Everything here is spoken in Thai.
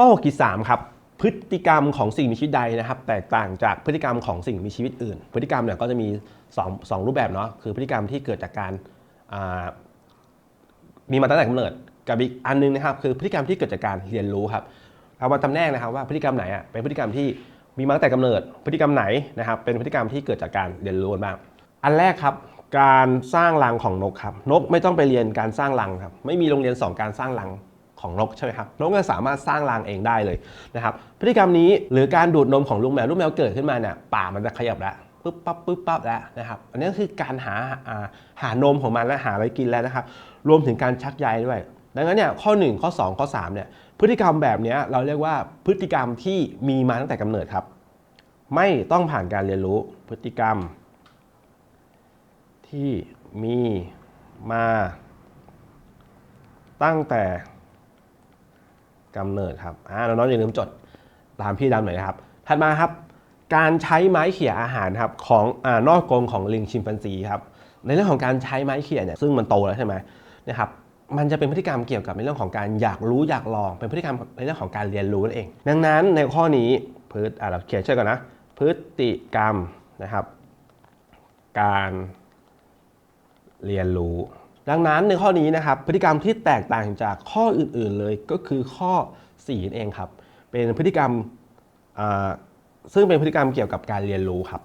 ข้อ63ครับพฤติกรรมของสิ่งมีชีวิตใดนะครับ แตกต่างจากพฤติกรรมของสิ่งมีชีวิตอื่น พฤติกรรมเนี่ยก็จะมีสอองรูปแบบเนาะคือพฤติกรรมที่เกิดจากการมีมาตั้งแต่กำเนิดกับอีกอันนึงนะครับ คือพฤติกรรมที่เกิดจากการเรียนรู้ครับเอามาตำแน่งนะครับว่าพฤติกรรมไหนอะเป็นพฤติกรรมที่มีมาตั้งแต่กำเนิด พฤติกรรมไหนนะครับ เป็นพฤติกรรมที่เกิดจากการเรียนรู้กันบ้างอันแรกครับการสร้างรังของนกครับนกไม่ต้องไปเรียนการสร้างรังครับไม่มีโรงเรียนสอนการสร้างรัง ของนกใช่ไหมครับนกก็สามารถสร้างรังเองได้เลยนะครับพฤติกรรมนี้หรือการดูดนมของลูกแมวลูกแมวเกิดขึ้นมาเนี่ยปากมันจะขยับแล้วปึ๊บปั๊บปึ๊บปั๊บแล้วนะครับอันนี้ก็คือการหาหานมของมันและหาอะไรกินแล้วนะครับรวมถึงการชักใยด้วยดังนั้นเนี่ยข้อ 1 ข้อ 2 ข้อ3เนี่ยพฤติกรรมแบบนี้เราเรียกว่าพฤติกรรมที่มีมาตั้งแต่กำเนิดครับ ไม่ต้องผ่านการเรียนรู้พฤติกรรม ที่มีมาตั้งแต่ กำเนิดครับอ่าน้องๆอย่าลืมจดตามพี่ดำหน่อยนะครับ ถัดมาครับ การใช้ไม้เขี่ยอาหารครับของอานอกกรงของลิงชิมแปนซีครับในเรื่องของการใช้ไม้เขี่ยเนี่ยซึ่งมันโตแล้วใช่ไหมนะครับมันจะเป็นพฤติกรรมเกี่ยวกับในเรื่องของการอยากรู้อยากลองเป็นพฤติกรรมในเรื่องของการเรียนรู้นั่นเอง ดังนั้นในข้อนี้พฤติอ่าเราเขียนช่วยก่อนนะพฤติกรรมนะครับ การเรียนรู้ ดังนั้นในข้อนี้นะครับพฤติกรรมที่แตกต่างจากข้ออื่นๆเลยก็คือข้อ4นั่นเองครับ เป็นพฤติกรรมซึ่งเป็นพฤติกรรมเกี่ยวกับการเรียนรู้ครับ